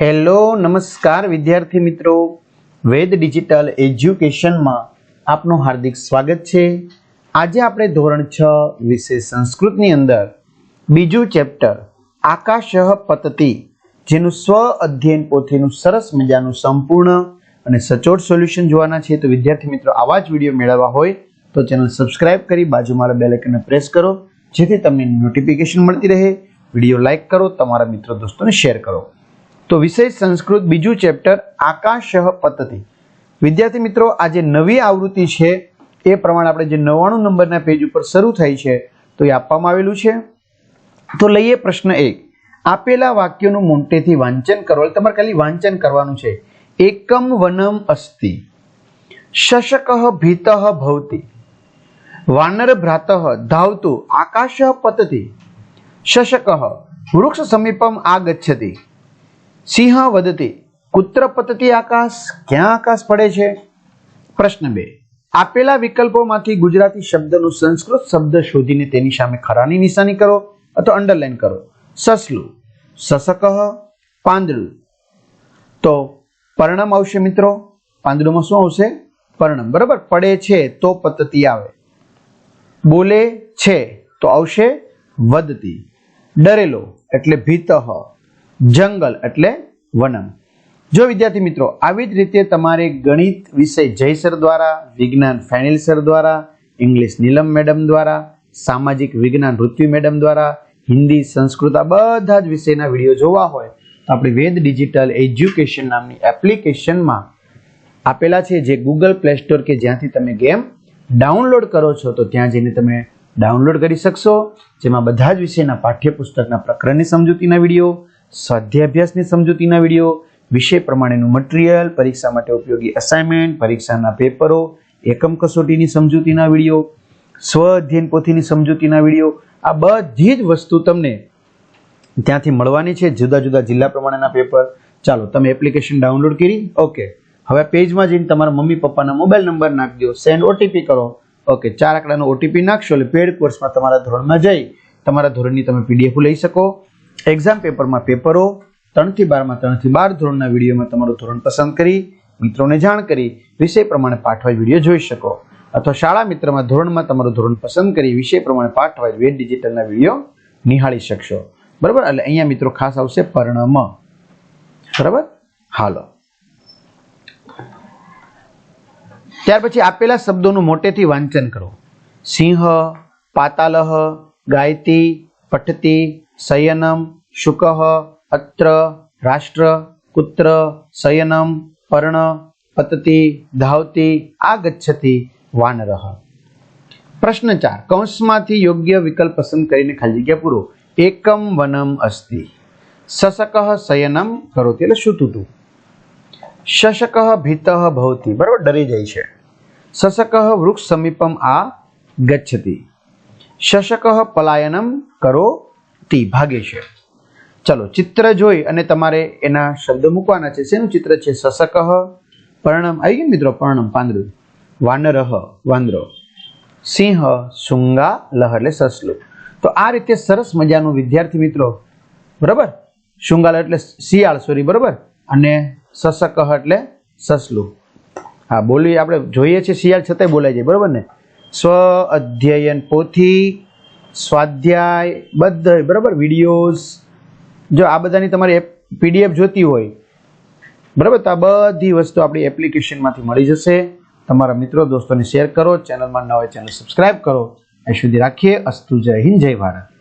Hello, નમસ્કાર વિદ્યાર્થી મિત્રો. વેદ ડિજિટલ એજ્યુકેશનમાં આપનું હાર્દિક સ્વાગત છે. આજે આપણે ધોરણ છ વિષય સંસ્કૃતની અંદર બીજું ચેપ્ટર આકાશ પતતી, જેનું સ્વ અધ્યયન પોથીનું સરસ મજાનું સંપૂર્ણ અને સચોટ સોલ્યુશન જોવાના છે. તો વિદ્યાર્થી મિત્રો, આવા જ વીડિયો મેળવવા હોય તો ચેનલ સબસ્ક્રાઇબ કરી બાજુમાં બેલ આઇકનને પ્રેસ કરો, જેથી તમને નોટિફિકેશન મળતી રહે. વીડિયો લાઇક કરો, તમારા મિત્રો દોસ્તોને શેર કરો. તો વિષય સંસ્કૃત બીજું ચેપ્ટર આકાશ પદ્ધતિ વિદ્યાર્થી મિત્રો, આ જે નવી આવૃત્તિ છે, એ પ્રમાણે આપણે જે નવ્વાણું નંબરના પેજ ઉપર શરૂ થઈ છે, તો એ આપવામાં આવેલું છે. તો લઈએ પ્રશ્ન એક. આપેલા વાક્યોનું મોટેથી વાંચન કરો. તમારે ખાલી વાંચન કરવાનું છે. એકમ વનમ અસ્તિ. શશક ભીત ભવતી. વાનર ભ્રાત ધાવતું. આકાશ પતતી. શશક. વૃક્ષ સમીપમ આગચ્છતિ સિંહ વદતી, કુત્ર પતતી આકાશ, ક્યાં આકાશ પડે છે? પ્રશ્ન બે. આપેલા વિકલ્પોમાંથી ગુજરાતી શબ્દનું સંસ્કૃત શબ્દ શોધીને તેની સામે ખરાની નિશાની કરો અથવા અંડરલાઈન કરો. સસલું. સસક પાંદડું. તો પરણમ આવશે મિત્રો. પાંદડુંમાં શું આવશે? પરણમ. બરાબર? પડે છે તો પદ્ધતિ આવે. બોલે છે તો આવશે વધતી ડરેલો એટલે ભીતઃ. જંગલ એટલે વનમ. જો વિદ્યાર્થી મિત્રો, આવી જ રીતે તમારે ગણિત વિષય જય સર દ્વારા, વિજ્ઞાન ફેનિલ સર દ્વારા, ઇંગ્લિશ નીલમ મેડમ દ્વારા, સામાજિક વિજ્ઞાન ઋત્વી મેડમ દ્વારા, હિન્દી સંસ્કૃત આ બધા જ વિષયના વીડિયો જોવા હોય, તો આપણી વેદ ડિજિટલ એજ્યુકેશન નામની એપ્લિકેશનમાં આપેલા છે જે ગૂગલ પ્લે સ્ટોર કે જ્યાંથી તમે ગેમ ડાઉનલોડ કરો છો, તો ત્યાં જઈને તમે ડાઉનલોડ કરી શકશો. જેમાં બધા જ વિષયના પાઠ્યપુસ્તકના પ્રકરણની સમજૂતીના વીડિયો સ્વાધ્યાય અભ્યાસની સમજૂતીના વીડિયો, વિષય પ્રમાણેનું મટીરિયલ પરીક્ષા માટે ઉપયોગી અસાઇનમેન્ટ પરીક્ષાના પેપરો એકમ કસોટીની સમજૂતીના વીડિયો, સ્વ અધ્યયન પોથીની સમજૂતીના વીડિયો, આ બધી જ વસ્તુ તમને ત્યાંથી મળવાની છે જુદા જુદા જિલ્લા પ્રમાણેના પેપર ચાલો, તમે એપ્લિકેશન ડાઉનલોડ કરી ઓકે હવે પેજમાં જઈને તમારા મમ્મી પપ્પાના મોબાઈલ નંબર નાખજો સેન્ડ ઓટીપી કરો. ઓકે ચાર આંકડાનો ઓટીપી નાખશો એટલે પેડ કોર્સમાં તમારા ધોરણમાં જઈ, તમારા ધોરણની તમે પીડીએફ લઈ શકો. એક્ઝામ પેપરમાં પેપરો, ત્રણથી બારમાં, ત્રણથી બાર ધોરણના વિડીયોમાં તમારું ધોરણ પસંદ કરી, મિત્રોને જાણ કરી, વિષય પ્રમાણે પાઠવાય વીડિયો જોઈ શકો. અથવા શાળા મિત્રમાં ધોરણમાં તમારું ધોરણ પસંદ કરી, વિષય પ્રમાણે પાઠવાય વેદ ડિજિટલના વીડિયો નિહાળી શકશો. બરાબર? એટલે અહીંયા મિત્રો ખાસ આવશે પર્ણમ. બરાબર? હાલો. ત્યાર પછી આપેલા શબ્દોનું મોટેથી વાંચન કરો. સિંહ, પાતાલહ ગાયતી પઠતી શયનમ શુક અત્ર રાષ્ટ્ર કુત્ર શયનમ પર્ણ પતતી ધાવતી આગચ્છતી વાનરહ પ્રશ્ન ચાર કૌંસમાંથી યોગ્ય વિકલ્પ પસંદ કરીને ખાલી જગ્યા પૂરો એકમ વનમ અસ્તિ સસક શયનમ કરોતી એટલે શું તું શશક ભીત ભવતી બરાબર ડરી જાય છે શશક વૃક્ષ સમીપમ આ ગચ્છતી શશક પલાયનમ કરો તી ભાગે છે. ચલો, ચિત્ર જોઈ અને તમારે એના શબ્દ મૂકવાના છે. શેનું ચિત્ર છે? શશક પર્ણમ. આવી ગયું મિત્રો? પર્ણમ, પાંદડું. વાનરહ વાંદરો. સિંહ સુંગા લહ એટલે સસલું. તો આ રીતે સરસ મજાનું વિદ્યાર્થી મિત્રો, બરાબર? શુંગાલ એટલે શિયાળ સોરી બરાબર? અને સસક એટલે સસલું. હા બોલવી આપણે, જોઈએ છીએ શિયાળ, છતાંય બોલાય જાય, બરાબર ને? સ્વ અધ્યયન પોથી સ્વાધ્યાય બધા બરાબર? વિડીયોઝ જો આ બધાની તમારી પીડીએફ જોતી હોય, બરાબર? તો આ બધી વસ્તુ આપણી એપ્લિકેશનમાંથી મળી જશે. તમારા મિત્રો, દોસ્તોને શેર કરો. ચેનલમાં ન હોય ચેનલ સબસ્ક્રાઇબ કરો. એ સુધી રાખીએ. અસ્તુ જય હિન્દ, જય ભારત.